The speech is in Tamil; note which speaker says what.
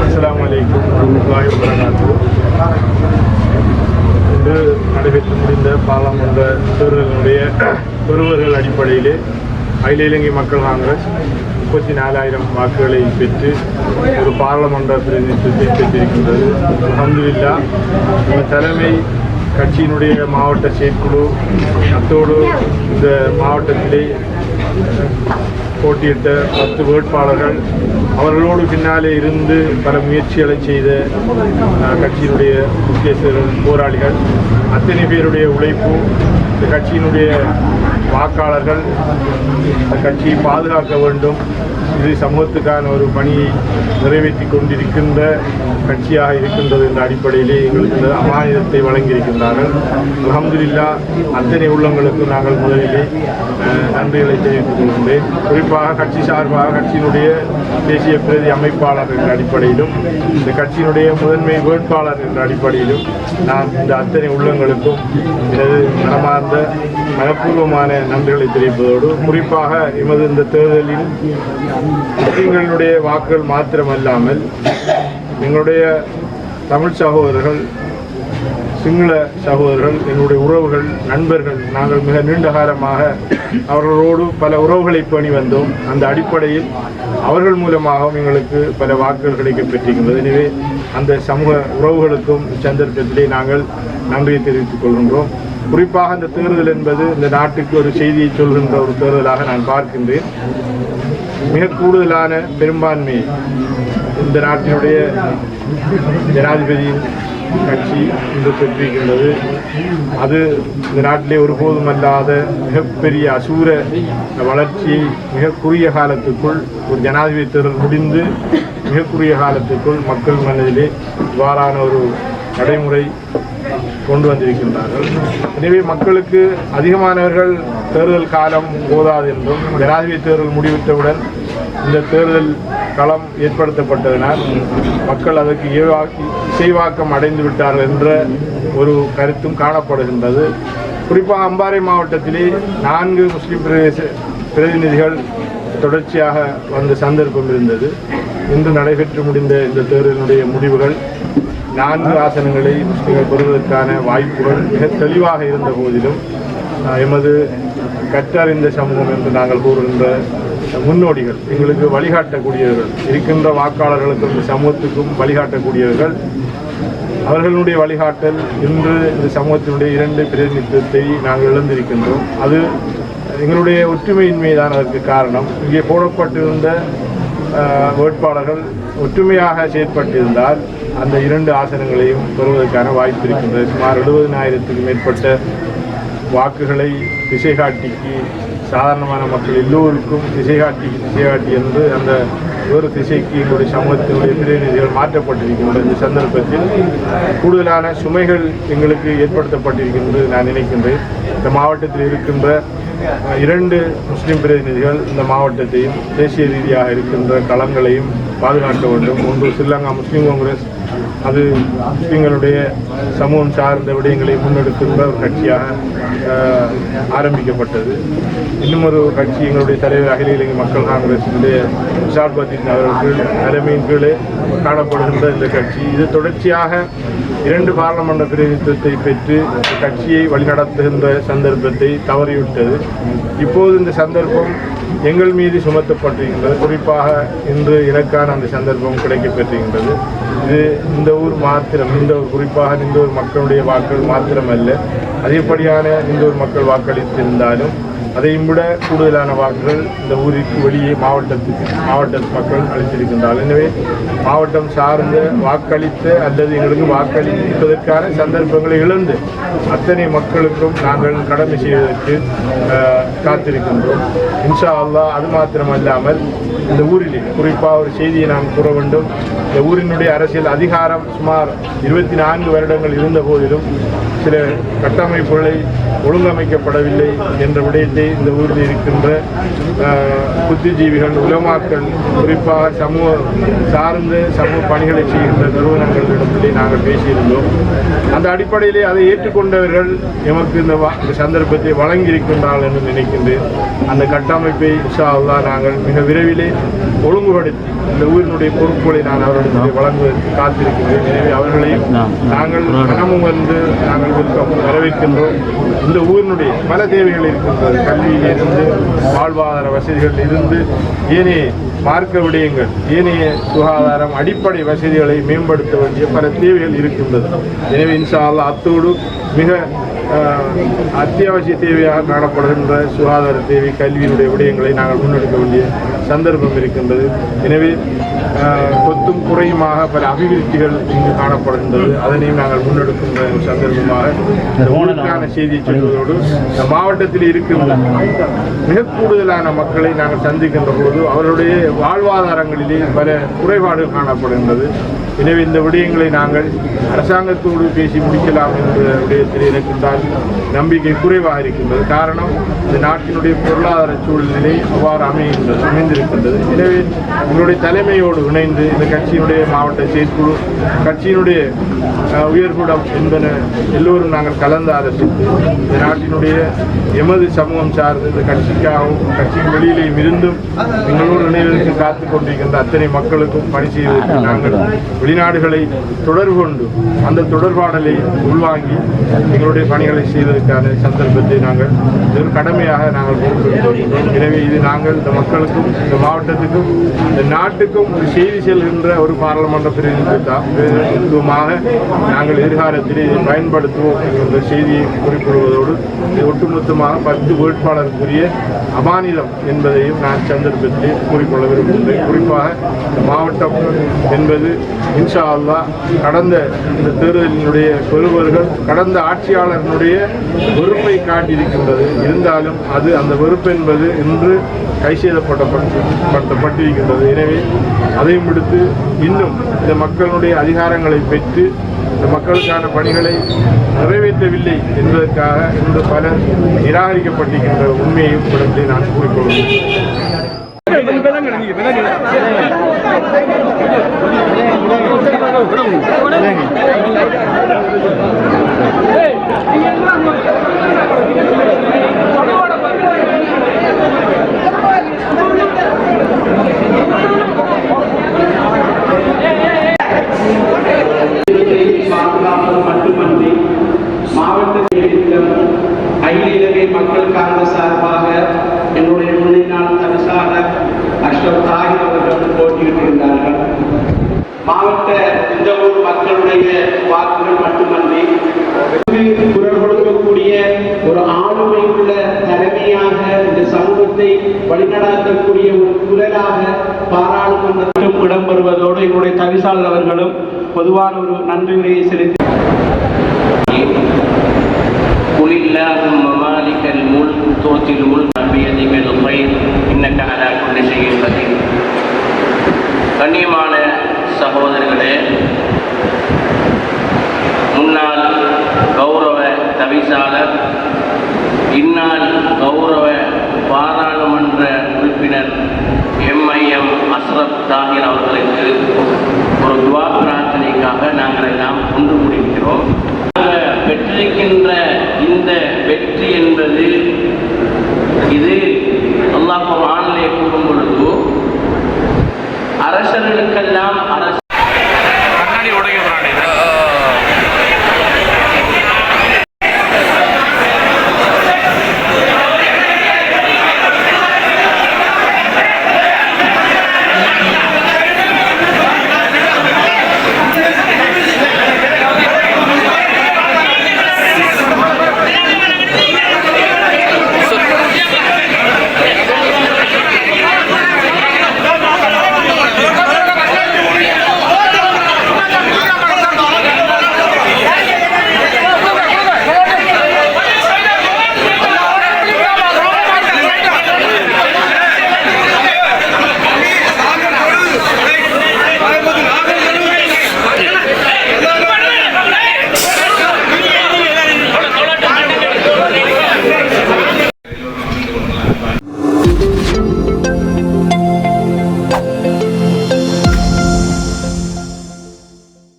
Speaker 1: அஸ்லாம் வலைக்கும் வரமத்துல்லாஹி வபரகாத்துஹு இன்று நடைபெற்று முடிந்த பாராளுமன்ற தேர்தலினுடைய பெறுவர்கள் அடிப்படையிலே அகில இலங்கை மக்கள் காங்கிரஸ் முப்பத்தி நாலாயிரம் வாக்குகளை பெற்று ஒரு பாராளுமன்ற பிரதிநிதித்துவத்தை பெற்றிருக்கின்றது அஹமதுல்லா இந்த தலைமை கட்சியினுடைய மாவட்ட செயற்குழு அத்தோடு இந்த மாவட்டத்திலே போட்டியிட்ட பத்து வேட்பாளர்கள் அவர்களோடு பின்னாலே இருந்து பல முயற்சிகளை செய்த கட்சியினுடைய முக்கியஸ்தர்கள் போராளிகள் அத்தனை பேருடைய உழைப்பு இந்த கட்சியினுடைய வாக்காளர்கள் இந்த கட்சியை பாதுகாக்க வேண்டும். இது சமூகத்துக்கான ஒரு பணியை நிறைவேற்றி கொண்டிருக்கின்ற கட்சியாக இருக்கின்றது என்ற அடிப்படையிலே எங்களுக்கு இந்த அமானிதத்தை வழங்கியிருக்கின்றார்கள். அல்ஹம்துலில்லா அத்தனை உள்ளங்களுக்கு நாங்கள் முதலிலே நன்றிகளை தெரிவித்துக் கொள்கின்றேன். குறிப்பாக கட்சி சார்பாக கட்சியினுடைய தேசிய பிரதி அமைப்பாளர் என்ற அடிப்படையிலும் இந்த கட்சியினுடைய முதன்மை வேட்பாளர் என்ற அடிப்படையிலும் நான் இந்த அத்தனை உள்ளங்களுக்கும் எனது மனமார்ந்த மனப்பூர்வமான நன்றிகளை தெரிவிப்பதோடு குறிப்பாக எமது இந்த தேர்தலில் முஸ்லிம்களுடைய வாக்குகள் மாத்திரமல்லாமல் எங்களுடைய தமிழ் சகோதரர்கள் சிங்கள சகோதரர்கள் எங்களுடைய உறவுகள் நண்பர்கள் நாங்கள் மிக நீண்ட காலமாக அவர்களோடு பல உறவுகளை பேணி வந்தோம். அந்த அடிப்படையில் அவர்கள் மூலமாகவும் எங்களுக்கு பல வாக்குகள் கிடைக்கப்பெற்றிருக்கின்றது எனவே அந்த சமூக உறவுகளுக்கும் சந்தர்ப்பத்திலே நாங்கள் நன்றியை தெரிவித்துக் கொள்கின்றோம். குறிப்பாக இந்த தேர்தல் என்பது இந்த நாட்டுக்கு ஒரு செய்தியை சொல்கின்ற ஒரு தேர்தலாக நான் பார்க்கின்றேன். மிக கூடுதலான பெரும்பான்மை இந்த நாட்டினுடைய ஜனாதிபதியின் கட்சி இன்று பெற்றிருக்கின்றது. அது இந்த நாட்டிலே ஒருபோதும் அல்லாத மிகப்பெரிய அசூர வளர்ச்சியை மிக குறுகிய காலத்துக்குள் ஒரு ஜனாதிபதி தேர்தல் முடிந்து மிக குறுகிய காலத்துக்குள் மக்கள் மனதிலே இவ்வாறான ஒரு நடைமுறை கொண்டு வந்திருக்கின்றார்கள். எனவே மக்களுக்கு அதிகமானவர்கள் தேர்தல் காலம் போதாது என்றும் ஜனாதிபதி தேர்தல் முடிவிட்டவுடன் இந்த தேர்தல் களம் ஏற்படுத்தப்பட்டதனால் மக்கள் அதற்கு இசைவாக்கம் அடைந்து விட்டார்கள் என்ற ஒரு கருத்தும் காணப்படுகின்றது. குறிப்பாக அம்பாறை மாவட்டத்திலே நான்கு முஸ்லிம் பிரதேச பிரதிநிதிகள் தொடர்ச்சியாக வந்த சந்தர்ப்பம் இருந்தது. இன்று நடைபெற்று முடிந்த இந்த தேர்தலினுடைய முடிவுகள் நான்கு ஆசனங்களை பெறுவதற்கான வாய்ப்புகள் மிக தெளிவாக இருந்த போதிலும் எமது கற்றறிந்த சமூகம் என்று நாங்கள் கூறுகின்ற முன்னோடிகள் எங்களுக்கு வழிகாட்டக்கூடியவர்கள் இருக்கின்ற வாக்காளர்களுக்கும் இந்த சமூகத்துக்கும் வழிகாட்டக்கூடியவர்கள் அவர்களுடைய வழிகாட்டல் இன்று இந்த சமூகத்தினுடைய இரண்டு பிரதிநிதித்துவத்தை நாங்கள் இழந்திருக்கின்றோம். அது எங்களுடைய ஒற்றுமையின்மை தான் அதற்கு காரணம். இங்கே போடப்பட்டிருந்த வேட்பாளர்கள் ஒற்றுமையாக செயற்பட்டிருந்தால் அந்த இரண்டு ஆசனங்களையும் பெறுவதற்கான வாய்ப்பு இருக்கின்றது. சுமார் எழுபதினாயிரத்துக்கு மேற்பட்ட வாக்குகளை திசை காட்டிக்கு சாதாரணமான மக்கள் எல்லோருக்கும் திசை திசைகாட்டி திசை காட்டி என்று அந்த ஒரு திசைக்கு எங்களுடைய சமூகத்தினுடைய பிரதிநிதிகள் மாற்றப்பட்டிருக்கின்ற இந்த சந்தர்ப்பத்தில் கூடுதலான சுமைகள் எங்களுக்கு ஏற்படுத்தப்பட்டிருக்கின்றது நான் நினைக்கின்றேன். இந்த மாவட்டத்தில் இருக்கின்ற இரண்டு முஸ்லிம் பிரதிநிதிகள் இந்த மாவட்டத்தையும் தேசிய ரீதியாக இருக்கின்ற களங்களையும் பாதுகாக்க வேண்டும். ஒன்று ஸ்ரீலங்கா முஸ்லீம் காங்கிரஸ் அது எங்களுடைய சமூகம் சார்ந்த விடயங்களை முன்னெடுக்கின்ற ஒரு கட்சியாக ஆரம்பிக்கப்பட்டது. இன்னும் ஒரு கட்சி எங்களுடைய தலைவர் அகில இலங்கை மக்கள் காங்கிரசினுடைய விஷால் அவர்கள் தலைமையின் கீழே காணப்படுகின்ற இந்த கட்சி. இது தொடர்ச்சியாக இரண்டு பாராளுமன்ற பிரதிநிதித்துவத்தை பெற்று கட்சியை வழிநடத்துகின்ற சந்தர்ப்பத்தை தவறிவிட்டது. இப்போது இந்த சந்தர்ப்பம் எங்கள் மீது சுமத்தப்பட்டிருக்கின்றது. குறிப்பாக இன்று எனக்கான அந்த சந்தர்ப்பம் கிடைக்கப்பெற்றிருக்கின்றது. இது இந்த ஊர் மாத்திரம் இந்த ஊர் குறிப்பாக இந்த ஊர் மக்களுடைய வாக்கள் மாத்திரமல்ல. அதிகப்படியான இந்த ஊர் மக்கள் வாக்களித்திருந்தாலும் அதையும் விட கூடுதலான வாக்குகள் இந்த ஊருக்கு வெளியே மாவட்டத்துக்கு மாவட்ட மக்கள் அளித்திருக்கின்றார்கள். எனவே மாவட்டம் சார்ந்த வாக்களித்த அல்லது எங்களுக்கு வாக்களிப்பதற்கான சந்தர்ப்பங்களை இழந்து அத்தனை மக்களுக்கும் நாங்கள் கடமை செய்வதற்கு காத்திருக்கின்றோம். இன்ஷா அல்லா அது மாத்திரமல்லாமல் இந்த ஊரிலே. குறிப்பாக ஒரு செய்தியை நான் கூற வேண்டும். இந்த ஊரினுடைய அரசியல் அதிகாரம் சுமார் இருபத்தி நான்கு வருடங்கள் இருந்த போதிலும் சில கட்டமைப்புகளை ஒழுங்கமைக்கப்படவில்லை என்ற விடயத்தை இந்த ஊரில் இருக்கின்ற புத்திஜீவிகள் உலமாக்கள் குறிப்பாக சமூக சார்ந்த சமூக பணிகளை செய்கின்ற நிறுவனங்களிடத்திலே நாங்கள் பேசியிருந்தோம். அந்த அடிப்படையிலே அதை ஏற்றுக்கொண்டவர்கள் எமக்கு இந்த வா- இந்த சந்தர்ப்பத்தை வழங்கியிருக்கின்றார்கள் என்று நினைக்கின்றேன். அந்த கட்டமைப்பை இன்ஷா நாங்கள் மிக விரைவிலே ஒழுங்குபடுத்தி இந்த ஊரினுடைய பொறுப்புகளை நான் அவர்களுக்கு வழங்குவதற்கு காத்திருக்கிறேன். எனவே அவர்களையும் நாங்கள் மனமும் வந்து நாங்கள் welcome, வரவேற்கின்றோம். இந்த ஊரினுடைய பல தேவைகள் இருக்கின்றது. கல்வியிலிருந்து வாழ்வாதார வசதிகள் இருந்து ஏனைய மார்க்க விடயங்கள் ஏனைய சுகாதாரம் அடிப்படை வசதிகளை மேம்படுத்த வேண்டிய பல தேவைகள் இருக்கின்றது. எனவே இன்ஷா அத்தோடு மிக அத்தியாவசிய தேவையாக காணப்படுகின்ற சுகாதார தேவை கல்வியினுடைய விடயங்களை நாங்கள் முன்னெடுக்க வேண்டிய சந்தர்ப்பம் இருக்கின்றது. எனவே கொத்தும் குறையுமாக பல அபிவிருத்திகள் இங்கு காணப்படுகின்றது. அதனையும் நாங்கள் முன்னெடுக்கின்ற ஒரு சந்தர்ப்பமாக ஊருக்கான செய்தியை சொல்வதோடு மாவட்டத்தில் இருக்கின்ற மிக கூடுதலான மக்களை நாங்கள் சந்திக்கின்ற போது அவருடைய வாழ்வாதாரங்களிலே பல குறைபாடுகள் காணப்படுகின்றது. எனவே இந்த விடயங்களை நாங்கள் அரசாங்கத்தோடு பேசி முடிக்கலாம் என்ற விடயத்தில் எனக்கு தான் நம்பிக்கை குறைவாக இருக்கின்றது. காரணம் இந்த நாட்டினுடைய பொருளாதார சூழ்நிலை அவ்வாறு அமைகின்றது அமைந்திருக்கின்றது. எனவே உங்களுடைய தலைமையோடு இணைந்து இந்த கட்சியினுடைய மாவட்ட செயற்குழு கட்சியினுடைய உயர்குடம் என்பன எல்லோரும் நாங்கள் கலந்து ஆலோசித்து இந்த நாட்டினுடைய எமது சமூகம் சார்ந்து இந்த கட்சிக்காகவும் கட்சியின் வெளியிலேயும் இருந்தும் எங்களோடு இணைவதற்கு காத்துக் கொண்டிருக்கின்ற அத்தனை மக்களுக்கும் பணி செய்வதற்கு நாங்கள் வெளிநாடுகளை தொடர்பு கொண்டு அந்த தொடர்பாடலை உள்வாங்கி எங்களுடைய பணிகளை செய்வதற்கான சந்தர்ப்பத்தை நாங்கள் இது கடமையாக நாங்கள் பொறுப்பெடுத்திருக்கின்றோம் எனவே இது நாங்கள் இந்த மக்களுக்கும் இந்த மாவட்டத்துக்கும் இந்த நாட்டுக்கும் ஒரு செய்தி செல்கின்ற ஒரு பாராளுமன்ற பிரதிநிதித்துவமாக நாங்கள் எதிர்காலத்தில் இதை பயன்படுத்துவோம் என்ற செய்தியை குறிப்பிடுவதோடு இது ஒட்டுமொத்தமாக பத்து வேட்பாளருக்குரிய அமாநிலம் என்பதையும் நான் சந்தர்ப்பத்தில் கூறிக்கொள்ள விரும்புகிறேன் குறிப்பாக மாவட்டம் என்பது இன்ஷா அல்லாஹ் கடந்த இந்த தேர்தலினுடைய பெறுவர்கள் கடந்த ஆட்சியாளர்களுடைய வெறுப்பை காட்டியிருக்கின்றது. இருந்தாலும் அது அந்த வெறுப்பு என்பது இன்று கைசெய்தப்பட்டப்பட்டிருக்கின்றது எனவே அதையும் விடுத்து இன்னும் இந்த மக்களுடைய அதிகாரங்களை பெற்று இந்த மக்களுக்கான பணிகளை நிறைவேற்றவில்லை என்பதற்காக இன்று பலர் நிராகரிக்கப்பட்டிருக்கின்ற உண்மையையும் இடத்தை நான் கூறிக்கொள்கிறேன்.
Speaker 2: மாவட்ட மட்டுமன்றி மக்கள் காங்கிரஸ் சார்பாக லட்சம் தாகிர் அவர்கள் போட்டியிட்டிருந்தார்கள். மாவட்ட இந்த ஊர் மக்களுடைய வாக்குகள் மட்டுமன்றி குரல் கொடுக்கக்கூடிய ஒரு ஆளுமை உள்ள தலைமையாக இந்த சமூகத்தை வழிநடத்தக்கூடிய ஒரு குரலாக பாராளுமன்றத்திலும் இடம்பெறுவதோடு என்னுடைய தவிசாளர் அவர்களும் பொதுவான ஒரு நன்றி உரையை செலுத்தி
Speaker 3: இருக்கிறது. இது அல்லாஹ் ஆணிலே கூறும் பொழுது அரசர்களுக்கெல்லாம் அரசு